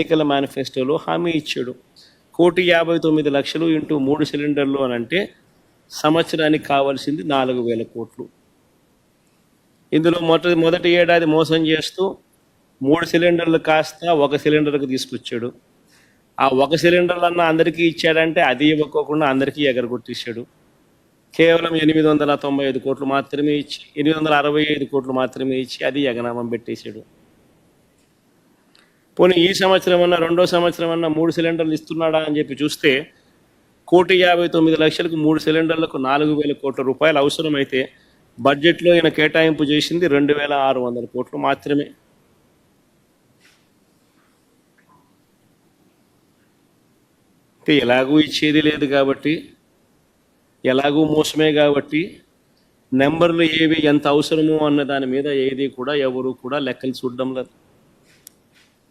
ఎన్నికల మేనిఫెస్టోలో హామీ ఇచ్చాడు. కోటి యాభై తొమ్మిది లక్షలు ఇంటూ మూడు సిలిండర్లు అని అంటే సంవత్సరానికి కావాల్సింది నాలుగు వేల కోట్లు. ఇందులో మొదటి మొదటి ఏడాది మోసం చేస్తూ మూడు సిలిండర్లు కాస్త ఒక సిలిండర్కి తీసుకొచ్చాడు. ఆ ఒక సిలిండర్లు అన్న అందరికీ ఇచ్చాడంటే అది ఇవ్వకోకుండా అందరికీ ఎగరగొట్టేశాడు. కేవలం ఎనిమిది వందల తొంభై ఐదు కోట్లు మాత్రమే ఇచ్చి ఎనిమిది వందల అరవై ఐదు కోట్లు మాత్రమే ఇచ్చి అది ఎగనామం పెట్టేశాడు. పోనీ ఈ సంవత్సరం అన్న రెండో సంవత్సరం అన్న మూడు సిలిండర్లు ఇస్తున్నాడా అని చెప్పి చూస్తే కోటి యాభై తొమ్మిది లక్షలకు మూడు సిలిండర్లకు నాలుగు వేల కోట్ల రూపాయలు అవసరమైతే బడ్జెట్లో ఈయన కేటాయింపు చేసింది రెండు వేల ఆరు వందల కోట్లు మాత్రమే. అంటే ఎలాగూ ఇచ్చేది లేదు కాబట్టి ఎలాగూ మోసమే కాబట్టి నెంబర్లు ఏవి ఎంత అవసరమో అన్న దాని మీద ఏది కూడా ఎవరు కూడా లెక్కలు చూడడం లేదు.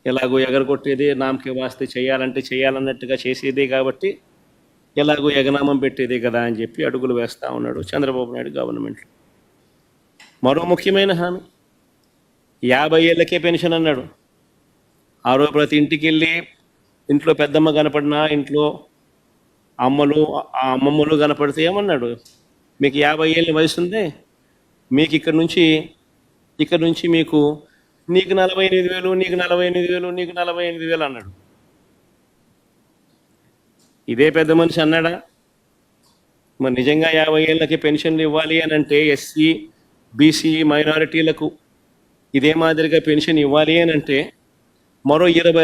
ఎలాగో ఎగరగొట్టేది నామకే వాస్తే చేయాలంటే చేయాలన్నట్టుగా చేసేదే కాబట్టి ఎలాగో ఎగనామం పెట్టేదే కదా అని చెప్పి అడుగులు వేస్తా ఉన్నాడు చంద్రబాబు నాయుడు గవర్నమెంట్ మరో ముఖ్యమైన హామీ. యాభై ఏళ్ళకే పెన్షన్ అన్నాడు. ఆరో ప్రతి ఇంటికి వెళ్ళి ఇంట్లో పెద్దమ్మ కనపడినా ఇంట్లో అమ్మలు ఆ అమ్మమ్మలు కనపడితే ఏమన్నాడు? మీకు యాభై ఏళ్ళ వయసు ఉంది మీకు ఇక్కడ నుంచి ఇక్కడ నుంచి మీకు నీకు నలభై ఎనిమిది వేలు నీకు నలభై ఎనిమిది వేలు నీకు నలభై ఎనిమిది వేలు అన్నాడు. ఇదే పెద్ద మనిషి అన్నాడా? మరి నిజంగా యాభై ఏళ్ళకి పెన్షన్లు ఇవ్వాలి అని అంటే ఎస్సీ బీసీ మైనారిటీలకు ఇదే మాదిరిగా పెన్షన్ ఇవ్వాలి అని అంటే మరో ఇరవై